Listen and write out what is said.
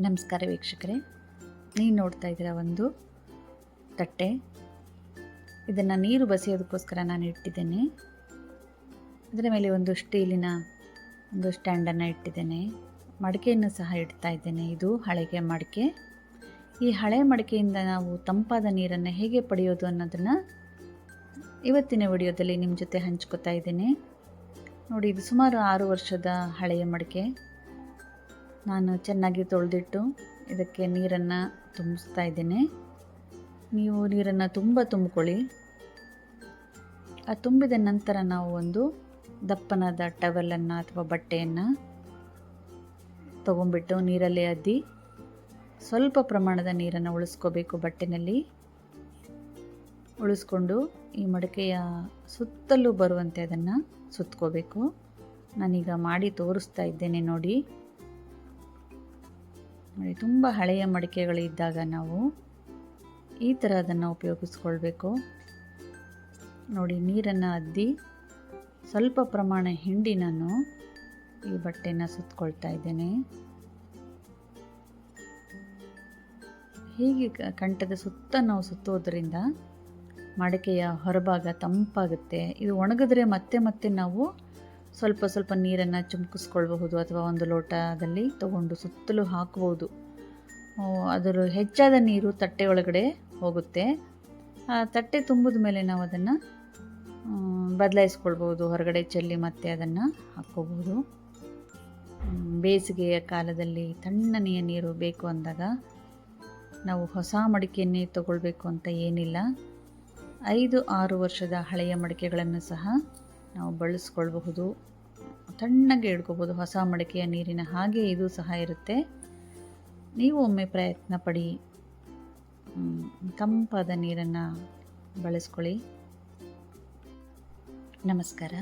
ನಮಸ್ಕಾರ ವೀಕ್ಷಕರೇ ನೀವು ನೋಡ್ತಾ ಇದ್ದೀರಾ ಒಂದು ತಟ್ಟೆ. ಇದನ್ನು ನೀರು ಬಸಿಯೋದಕ್ಕೋಸ್ಕರ ನಾನು ಇಟ್ಟಿದ್ದೇನೆ. ಅದರ ಮೇಲೆ ಒಂದು ಸ್ಟೀಲಿನ ಒಂದು ಸ್ಟ್ಯಾಂಡನ್ನು ಇಟ್ಟಿದ್ದೇನೆ. ಮಡಿಕೆಯನ್ನು ಸಹ ಇಡ್ತಾ ಇದ್ದೇನೆ. ಇದು ಹಳೆಗೆ ಮಡಿಕೆ. ಈ ಹಳೆ ಮಡಿಕೆಯಿಂದ ನಾವು ತಂಪಾದ ನೀರನ್ನು ಹೇಗೆ ಪಡೆಯೋದು ಅನ್ನೋದನ್ನು ಇವತ್ತಿನ ವಿಡಿಯೋದಲ್ಲಿ ನಿಮ್ಮ ಜೊತೆ ಹಂಚ್ಕೋತಾ ಇದ್ದೇನೆ. ನೋಡಿ, ಇದು ಸುಮಾರು ಆರು ವರ್ಷದ ಹಳೆಯ ಮಡಿಕೆ. ನಾನು ಚೆನ್ನಾಗಿ ತೊಳೆದಿಟ್ಟು ಇದಕ್ಕೆ ನೀರನ್ನು ತುಂಬಿಸ್ತಾ ಇದ್ದೇನೆ. ನೀವು ನೀರನ್ನು ತುಂಬ ತುಂಬಿಕೊಳ್ಳಿ. ಆ ತುಂಬಿದ ನಂತರ ನಾವು ಒಂದು ದಪ್ಪನಾದ ಟವೆಲನ್ನು ಅಥವಾ ಬಟ್ಟೆಯನ್ನು ತೊಗೊಂಬಿಟ್ಟು ನೀರಲ್ಲಿ ಅದ್ದಿ ಸ್ವಲ್ಪ ಪ್ರಮಾಣದ ನೀರನ್ನು ಉಳಿಸ್ಕೋಬೇಕು ಬಟ್ಟೆನಲ್ಲಿ. ಉಳಿಸ್ಕೊಂಡು ಈ ಮಡಕೆಯ ಸುತ್ತಲೂ ಬರುವಂತೆ ಅದನ್ನು ಸುತ್ಕೋಬೇಕು. ನಾನೀಗ ಮಾಡಿ ತೋರಿಸ್ತಾ ಇದ್ದೇನೆ ನೋಡಿ. ನೋಡಿ ತುಂಬ ಹಳೆಯ ಮಡಿಕೆಗಳಿದ್ದಾಗ ನಾವು ಈ ಥರ ಅದನ್ನು ಉಪಯೋಗಿಸ್ಕೊಳ್ಬೇಕು. ನೋಡಿ, ನೀರನ್ನು ಅದ್ದಿ ಸ್ವಲ್ಪ ಪ್ರಮಾಣ ಹಿಂಡಿ ನಾನು ಈ ಬಟ್ಟೆನ ಸುತ್ತಕೊಳ್ತಾ ಇದ್ದೇನೆ. ಹೀಗೆ ಕಂಠದ ಸುತ್ತ ನಾವು ಸುತ್ತೋದ್ರಿಂದ ಮಡಿಕೆಯ ಹೊರಭಾಗ ತಂಪಾಗುತ್ತೆ. ಇದು ಒಣಗಿದ್ರೆ ಮತ್ತೆ ಮತ್ತೆ ನಾವು ಸ್ವಲ್ಪ ಸ್ವಲ್ಪ ನೀರನ್ನು ಚುಮ್ಕಿಸ್ಕೊಳ್ಬಹುದು ಅಥವಾ ಒಂದು ಲೋಟದಲ್ಲಿ ತಗೊಂಡು ಸುತ್ತಲೂ ಹಾಕ್ಬೋದು. ಅದರ ಹೆಚ್ಚಾದ ನೀರು ತಟ್ಟೆ ಒಳಗಡೆ ಹೋಗುತ್ತೆ. ಆ ತಟ್ಟೆ ತುಂಬಿದ ಮೇಲೆ ನಾವು ಅದನ್ನು ಬದಲಾಯಿಸ್ಕೊಳ್ಬೋದು ಹೊರಗಡೆ ಚೆಲ್ಲಿ ಮತ್ತೆ ಅದನ್ನು ಹಾಕ್ಕೋಬೋದು ಬೇಸಿಗೆಯ ಕಾಲದಲ್ಲಿ ತಣ್ಣನೆಯ ನೀರು ಬೇಕು ಅಂದಾಗ ನಾವು ಹೊಸ ಮಡಿಕೆಯನ್ನೇ ತಗೊಳ್ಬೇಕು ಅಂತ ಏನಿಲ್ಲ. ಐದು ಆರು ವರ್ಷದ ಹಳೆಯ ಮಡಿಕೆಗಳನ್ನು ಸಹ ನಾವು ಬಳಸ್ಕೊಳ್ಬಹುದು. ತಣ್ಣಗೆ ಇಡ್ಕೋಬೋದು ಹೊಸ ಮಡಿಕೆಯ ನೀರಿನ ಹಾಗೆ ಇದು ಸಹ ಇರುತ್ತೆ. ನೀವು ಒಮ್ಮೆ ಪ್ರಯತ್ನ ಪಡಿ. ತಂಪಾದ ನೀರನ್ನು ಬಳಸ್ಕೊಳ್ಳಿ. ನಮಸ್ಕಾರ.